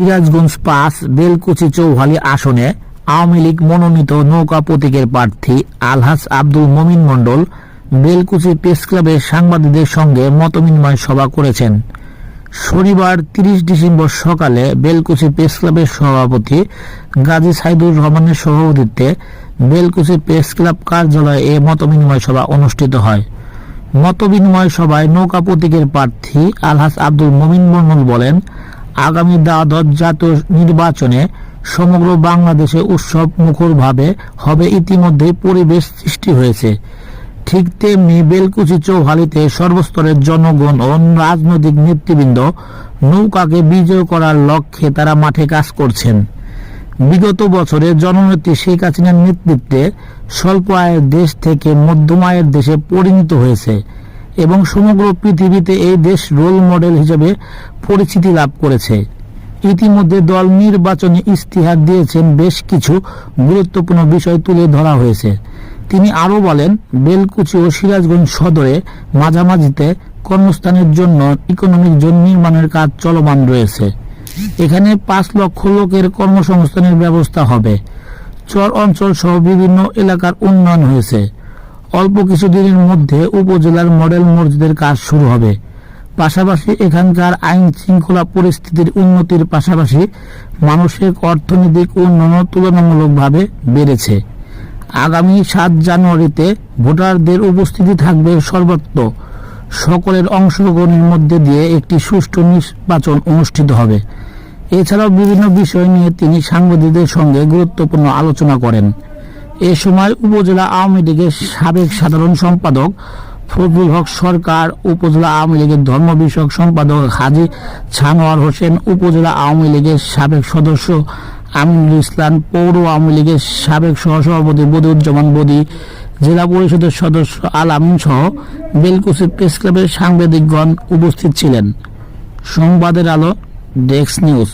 সিরাজগঞ্জ পাঁচ, বেলকুচি চৌহালি আসনে আওয়ামী লীগ মনোনীত নৌকা প্রতীকের প্রার্থী আলহাজ আব্দুল মমিন মণ্ডল বেলকুচি প্রেস ক্লাবের সাংবাদিকদের সঙ্গে মতবিনিময় সভা করেছেন। শনিবার তিরিশ ডিসেম্বর সকালে বেলকুচি প্রেস ক্লাবের সভাপতি গাজী সাইদুর রহমানের সভাপতিত্বে বেলকুচি প্রেস ক্লাব কার্যালয়ে এ মতবিনিময় সভা অনুষ্ঠিত হয়। মতবিনিময় সভায় নৌকা প্রতীকের প্রার্থী আলহাজ আব্দুল মমিন মন্ডল বলেন আগামী দ্বাদশ জাতীয় নির্বাচনে সমগ্র বাংলাদেশে উৎসব মুখরভাবে হবে ইতিমধ্যে পরিবেশ সৃষ্টি হয়েছে। ঠিক তেমনি বেলকুচি চৌহালিতে সর্বস্তরের জনগণ ও রাজনৈতিক নেতৃবৃন্দ নৌকাকে বিজয় করার লক্ষ্যে তারা মাঠে কাজ করছেন। বিগত বছরে জননেত্রী শেখ হাসিনার নেতৃত্বে স্বল্প আয়ের দেশ থেকে মধ্যম আয়ের দেশে পরিণত হয়েছে। এবং সমগ্র পৃথিবীতে এই দেশ রোল মডেল হিসেবে পরিচিতি লাভ করেছে। ইতিমধ্যে দল নির্বাচনে ইস্তিহার দিয়েছেন বেশ কিছু গুরুত্বপূর্ণ বিষয় তুলে ধরা হয়েছে। তিনি আরও বলেন, বেলকুচি ও সিরাজগঞ্জ সদরে মাঝামাঝিতে কর্মস্থানের জন্য ইকোনমিক জোন নির্মাণের কাজ চলমান রয়েছে। এখানে পাঁচ লক্ষ লোকের কর্মসংস্থানের ব্যবস্থা হবে। চর অঞ্চল সহ বিভিন্ন এলাকার উন্নয়ন হয়েছে। অল্প কিছুদিনের মধ্যে উপজেলার মডেল মসজিদের কাজ শুরু হবে। পাশাপাশি এখানকার আইন শৃঙ্খলা পরিস্থিতির উন্নতির পাশাপাশি মানুষের অর্থনৈতিক উন্নয়ন তুলনামূলকভাবে বেড়েছে। আগামী সাত জানুয়ারিতে ভোটারদের উপস্থিতি থাকবে সর্বত্র। সকলের অংশগ্রহণের মধ্যে দিয়ে একটি সুষ্ঠু নির্বাচন অনুষ্ঠিত হবে। এছাড়াও বিভিন্ন বিষয় নিয়ে তিনি সাংবাদিকদের সঙ্গে গুরুত্বপূর্ণ আলোচনা করেন। এ সময় উপজেলা আওয়ামী লীগের সাবেক সাধারণ সম্পাদক ফজলুল হক সরকার, উপজেলা আওয়ামী লীগের ধর্ম বিষয়ক সম্পাদক হাজি ছানোয়ার হোসেন, উপজেলা আওয়ামী লীগের সাবেক সদস্য আমিনুল ইসলাম, পৌর আওয়ামী লীগের সাবেক সহসভাপতি বদিউজ্জামান বদি, জেলা পরিষদের সদস্য আল আমিন সহ বেলকুচি প্রেস ক্লাবের সাংবাদিকগণ উপস্থিত ছিলেন। সংবাদের আলো ডেস্ক নিউজ।